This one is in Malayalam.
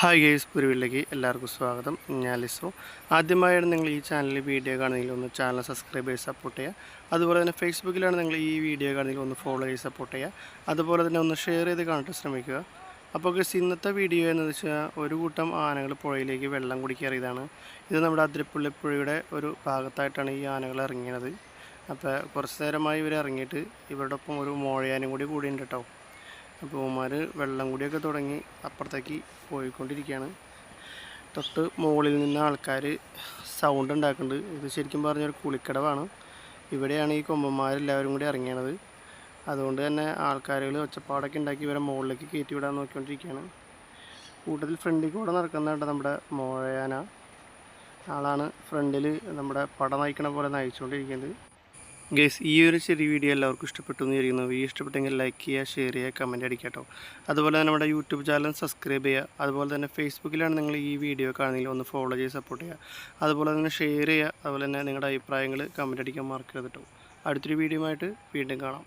ഹായ് ഗേസ് പുരുവിലേക്ക് എല്ലാവർക്കും സ്വാഗതം. ഞാൻ ലിസോ. ആദ്യമായാണ് നിങ്ങൾ ഈ ചാനലിൽ വീഡിയോ കാണുന്നതിൽ ഒന്ന് ചാനൽ സബ്സ്ക്രൈബ് ചെയ്ത് സപ്പോർട്ട് ചെയ്യുക. അതുപോലെ തന്നെ ഫേസ്ബുക്കിലാണ് നിങ്ങൾ ഈ വീഡിയോ കാണുന്നതിൽ ഒന്ന് ഫോളോ ചെയ്ത് സപ്പോർട്ട് ചെയ്യുക. അതുപോലെ തന്നെ ഒന്ന് ഷെയർ ചെയ്ത് കാണിട്ട് ശ്രമിക്കുക. അപ്പോൾ ഗസ് ഇന്നത്തെ വീഡിയോ എന്ന് വെച്ചാൽ ഒരു കൂട്ടം ആനകൾ പുഴയിലേക്ക് വെള്ളം കുടിക്കേറിയതാണ് ഇത് നമ്മുടെ അതിരപ്പള്ളി പുഴയുടെ ഒരു ഭാഗത്തായിട്ടാണ് ഈ ആനകൾ ഇറങ്ങിയത്. അപ്പോൾ കുറച്ച് നേരമായി ഇവർ ഇറങ്ങിയിട്ട് ഇവരുടെ ഒപ്പം ഒരു മോഴയാനും കൂടി കൂടിയുണ്ട് കേട്ടോ. അപ്പോൾ വെള്ളം കൂടിയൊക്കെ തുടങ്ങി അപ്പുറത്തേക്ക് പോയിക്കൊണ്ടിരിക്കുകയാണ്. തൊട്ട് മുകളിൽ നിന്ന് ആൾക്കാർ സൗണ്ട് ഉണ്ടാക്കുന്നുണ്ട്. ഇത് ശരിക്കും പറഞ്ഞൊരു കുളിക്കടവാണ്. ഇവിടെയാണ് ഈ കൊമ്പന്മാരെല്ലാവരും കൂടി ഇറങ്ങിയത് അതുകൊണ്ട് തന്നെ ആൾക്കാരുകൾ ഒച്ചപ്പാടൊക്കെ ഉണ്ടാക്കി ഇവരെ മുകളിലേക്ക് കയറ്റി വിടാൻ നോക്കിക്കൊണ്ടിരിക്കുകയാണ്. കൂട്ടത്തിൽ ഫ്രണ്ടിൽ കൂടെ നടക്കുന്നുണ്ട് നമ്മുടെ മോഴയാന ആളാണ് ഫ്രണ്ടിൽ നമ്മുടെ പട നയിക്കണ പോലെ നയിച്ചുകൊണ്ടിരിക്കുന്നത്. ഗേസ് ഈ ഒരു ചെറിയ വീഡിയോ എല്ലാവർക്കും ഇഷ്ടപ്പെട്ടു എന്ന് വിചാരിക്കുന്നു. വീഡിയോ ഇഷ്ടപ്പെട്ടെങ്കിൽ ലൈക്ക് ചെയ്യുക ഷെയർ ചെയ്യുക കമന്റ് അടിക്കുക കേട്ടോ അതുപോലെ തന്നെ നമ്മുടെ യൂട്യൂബ് ചാനൽ സബ്സ്ക്രൈബ് ചെയ്യുക. അതുപോലെ തന്നെ ഫേസ്ബുക്കിലാണ് നിങ്ങൾ ഈ വീഡിയോ കാണുന്നെങ്കിൽ ഒന്ന് ഫോളോ ചെയ്ത് സപ്പോർട്ട് ചെയ്യുക. അതുപോലെ തന്നെ ഷെയർ ചെയ്യുക. അതുപോലെ തന്നെ നിങ്ങളുടെ അഭിപ്രായങ്ങൾ കമന്റ് അടിക്കാൻ മറക്കരുത് കേട്ടോ അടുത്തൊരു വീഡിയോ ആയിട്ട് വീണ്ടും കാണാം.